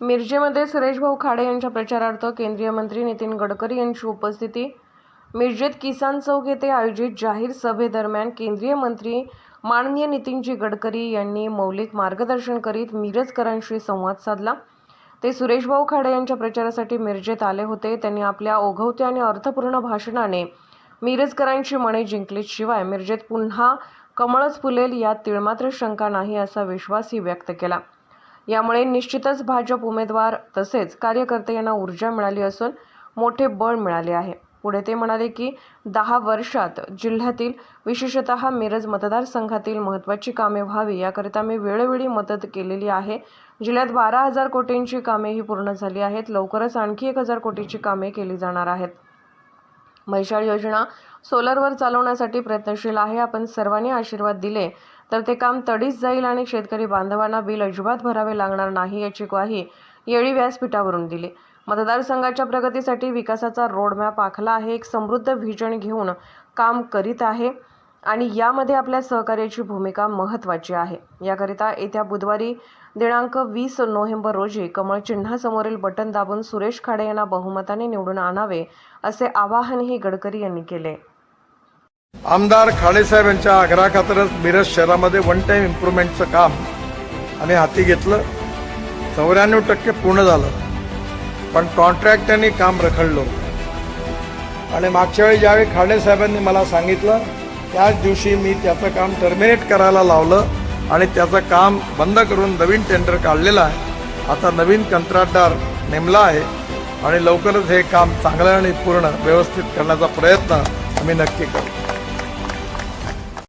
मिरजेमध्ये सुरेशभाऊ खाडे यांच्या प्रचारार्थ केंद्रीय मंत्री नितीन गडकरी यांची उपस्थिती. मिरजेत किसान चौक येथे आयोजित जाहीर सभेदरम्यान केंद्रीय मंत्री माननीय नितीनजी गडकरी यांनी मौलिक मार्गदर्शन करीत मिरजकरांशी संवाद साधला. ते सुरेशभाऊ खाडे यांच्या प्रचारासाठी मिरजेत आले होते. त्यांनी आपल्या ओघवत्या आणि अर्थपूर्ण भाषणाने मिरजकरांची मने जिंकलीशिवाय मिरजेत पुन्हा कमळच फुलेल यात तिळमात्र शंका नाही असा विश्वासही व्यक्त केला. यामुळे निश्चितच भाजप उमेदवार तसेच कार्यकर्ते यांना ऊर्जा मिळाली असून मोठे बळ मिळाले आहे. पुढे ते म्हणाले की दहा वर्षात जिल्ह्यातील विशेषतः मिरज मतदारसंघातील महत्त्वाची कामे व्हावी याकरिता मी वेळोवेळी मदत केलेली आहे. जिल्ह्यात बारा हजार कोटींची कामेही पूर्ण झाली आहेत. लवकरच आणखी एक हजार कोटीची कामे केली जाणार आहेत. म्हैसाळ योजना सोलरवर चालवण्यासाठी प्रयत्नशील आहे. आपण सर्वांनी आशीर्वाद दिले तर ते काम तडीच जाईल आणि शेतकरी बांधवांना बिल अजिबात भरावे लागणार नाही याची ग्वाही येळी व्यासपीठावरून दिली. मतदारसंघाच्या प्रगतीसाठी विकासाचा रोडमॅप आखला आहे. एक समृद्ध व्हिजन घेऊन काम करीत आहे. आणि यामध्ये आपल्या सहकार्याची भूमिका महत्त्वाची आहे. याकरिता येत्या बुधवारी दिनांक वीस नोव्हेंबर रोजी कमळ चिन्हासमोरील बटन दाबून सुरेश खाडे यांना बहुमताने निवडून आणावे असे आवाहनही गडकरी यांनी केले. आमदार खाडेसाहेब यांच्या आग्रहाखातरच मिरज शहरामध्ये वन टाइम इम्प्रुव्हमेंटचं काम आम्ही हाती घेतलं. चौऱ्याण्णव टक्के पूर्ण झालं. पण कॉन्ट्रॅक्टरनी काम रखडलं. आणि मागच्या वेळी ज्यावेळी खाडेसाहेबांनी मला सांगितलं त्याच दिवशी मी त्याचं काम टर्मिनेट करायला लावलं आणि त्याचं काम बंद करून नवीन टेंडर काढलेलं आहे. आता नवीन कंत्राटदार नेमला आहे आणि लवकरच हे काम चांगलं आणि पूर्ण व्यवस्थित करण्याचा प्रयत्न आम्ही नक्की करू